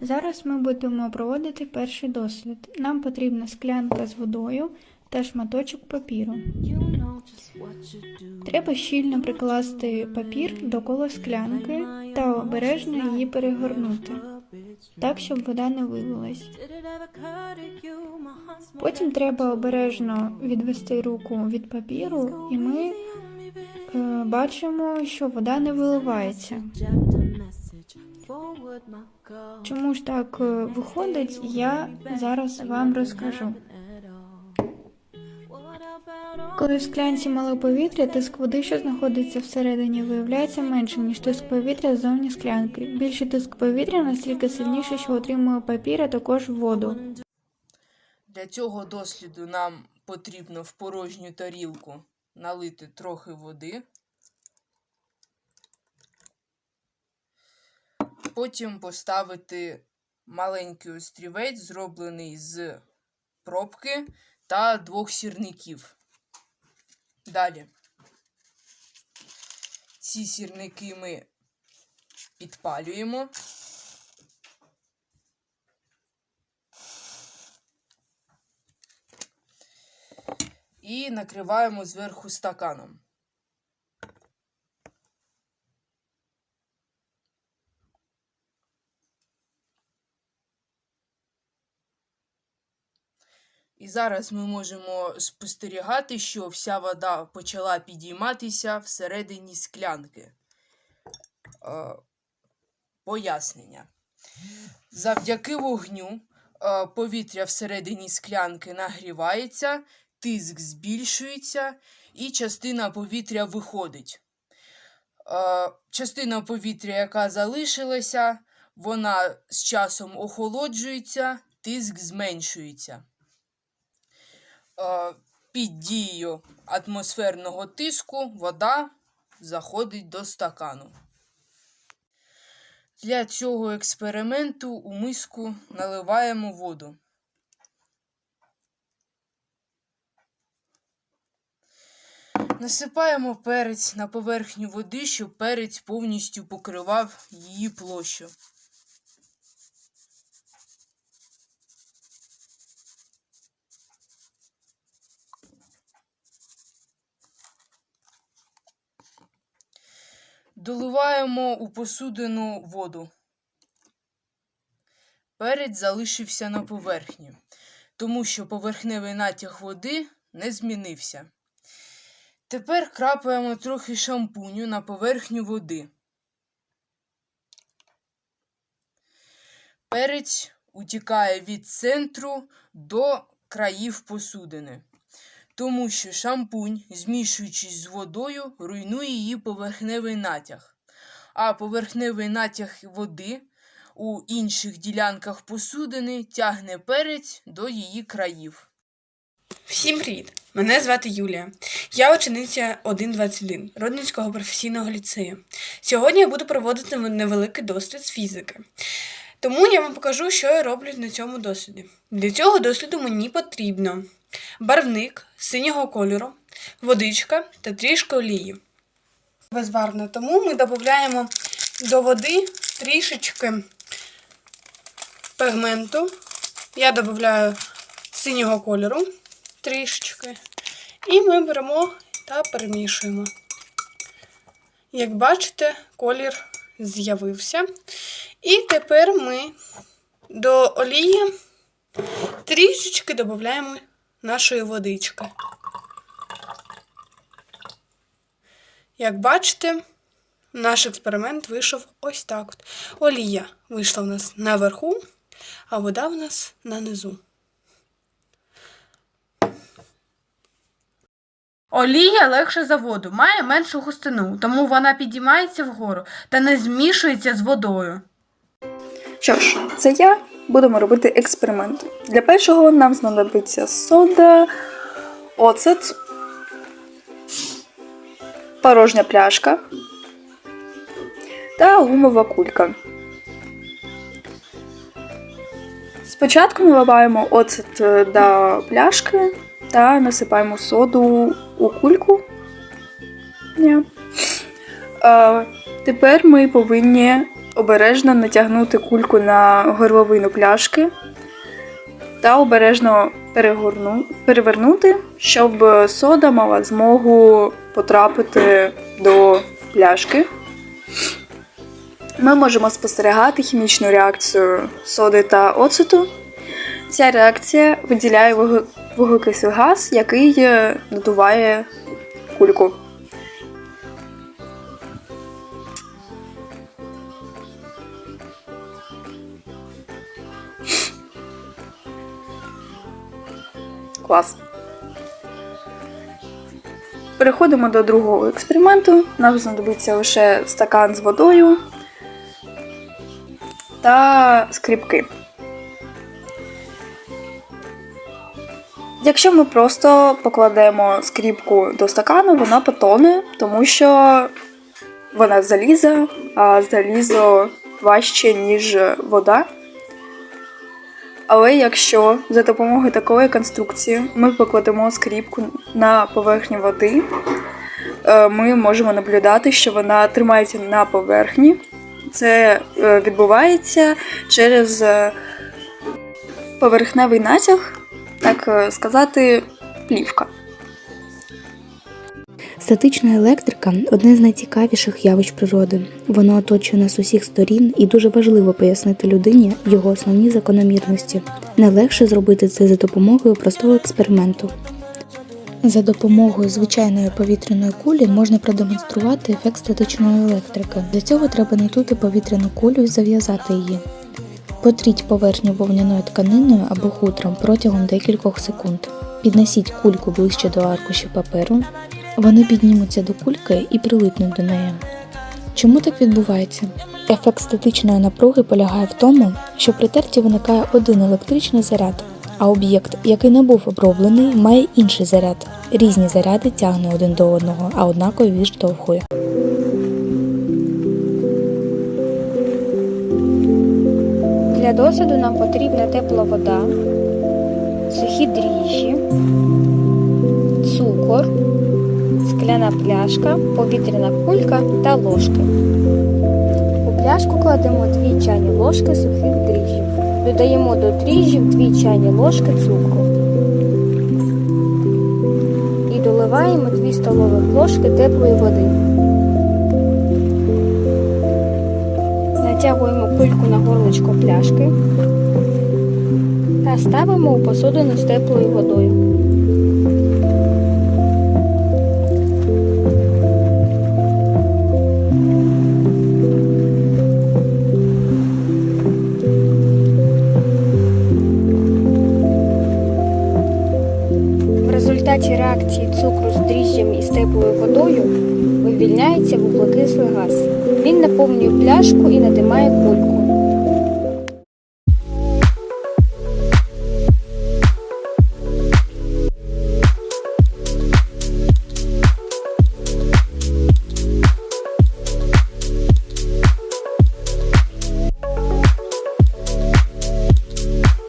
Зараз ми будемо проводити перший дослід. Нам потрібна склянка з водою та шматочок папіру. Треба щільно прикласти папір до кола склянки та обережно її перегорнути, так, щоб вода не вилилась. Потім треба обережно відвести руку від папіру, і ми е, бачимо, що вода не виливається. Чому ж так е, виходить, я зараз вам розкажу. Коли в склянці мало повітря, тиск води, що знаходиться всередині, виявляється меншим, ніж тиск повітря ззовні склянки. Більший тиск повітря настільки сильніший, що отримує папір, а також воду. Для цього досліду нам потрібно в порожню тарілку налити трохи води. Потім поставити маленький острівець, зроблений з пробки та двох сірників. Далі. Ці сірники ми підпалюємо. і накриваємо зверху стаканом. І зараз ми можемо спостерігати, що вся вода почала підійматися всередині склянки. Е, пояснення. Завдяки вогню е, повітря всередині склянки нагрівається, тиск збільшується і частина повітря виходить. Е, частина повітря, яка залишилася, вона з часом охолоджується, тиск зменшується. Е, під дією атмосферного тиску вода заходить до стакану. Для цього експерименту у миску наливаємо воду. Насипаємо перець на поверхню води, щоб перець повністю покривав її площу. Доливаємо у посудину воду. Перець залишився на поверхні, тому що поверхневий натяг води не змінився. Тепер крапаємо трохи шампуню на поверхню води. Перець утікає від центру до країв посудини, тому що шампунь, змішуючись з водою, руйнує її поверхневий натяг, а поверхневий натяг води у інших ділянках посудини тягне перець до її країв. Всім привіт! Мене звати Юлія. Я учениця 121 Родницького професійного ліцею. Сьогодні я буду проводити невеликий дослід з фізики. Тому я вам покажу, що я роблю на цьому досліді. Для цього досліду мені потрібно барвник синього кольору, водичка та трішки олії. Безбарвно, тому ми додаємо до води трішечки пігменту. Я додаю синього кольору трішечки. І ми беремо та перемішуємо. Як бачите, колір з'явився. І тепер ми до олії трішечки додаємо нашої водички. Як бачите, наш експеримент вийшов ось так. от. Олія вийшла в нас наверху, а вода в нас нанизу. Олія легше за воду, має меншу густину, тому вона підіймається вгору та не змішується з водою. Що ж, це я. Будемо робити експеримент. Для першого нам знадобиться сода, оцет, порожня пляшка та гумова кулька. Спочатку наливаємо оцет е, до пляшки та насипаємо соду у кульку. Ні. Е, тепер ми повинні обережно натягнути кульку на горловину пляшки та обережно перевернути, щоб сода мала змогу потрапити до пляшки. Ми можемо спостерігати хімічну реакцію соди та оцету. Ця реакція виділяє вуг- вуглекислий газ, який е, надуває кульку. Клас. Переходимо до другого експерименту. Нам знадобиться лише стакан з водою та скріпки. Якщо ми просто покладемо скріпку до стакану, вона потоне, тому що вона заліза, а залізо важче, ніж вода. Але якщо за допомогою такої конструкції ми покладемо скріпку на поверхню води, е, ми можемо наблюдати, що вона тримається на поверхні. Це е, відбувається через е, поверхневий натяг, так сказати, плівка. Статична електрика одне з найцікавіших явищ природи. Воно оточує нас усіх сторін і дуже важливо пояснити людині його основні закономірності. Не легше зробити це за допомогою простого експерименту. За допомогою звичайної повітряної кулі можна продемонструвати ефект статичної електрики. Для цього треба натути повітряну кулю і зав'язати її. Потріть поверхню вовняною тканиною або хутром протягом декількох секунд. Піднесіть кульку ближче до аркушів паперу. Вони піднімуться до кульки і прилипнуть до неї. Чому так відбувається? Ефект статичної напруги полягає в тому, що при терті виникає один електричний заряд, а об'єкт, який не був оброблений, має інший заряд. Різні заряди тягне один до одного, а однакові відштовхує. Для досвіду нам потрібна тепла вода, сухі дріжджі, цукор, скляна пляшка, повітряна кулька та ложки. У пляшку кладемо 2 чайні ложки сухих дріжджів. Додаємо до дріжджів 2 чайні ложки цукру. І доливаємо 2 столових ложки теплої води. Натягуємо кульку на горлочко пляшки та ставимо у посудину з теплою водою. Реакції цукру з дріжджами і з теплою водою вивільняється вуглекислий газ. Він наповнює пляшку і надимає кульку.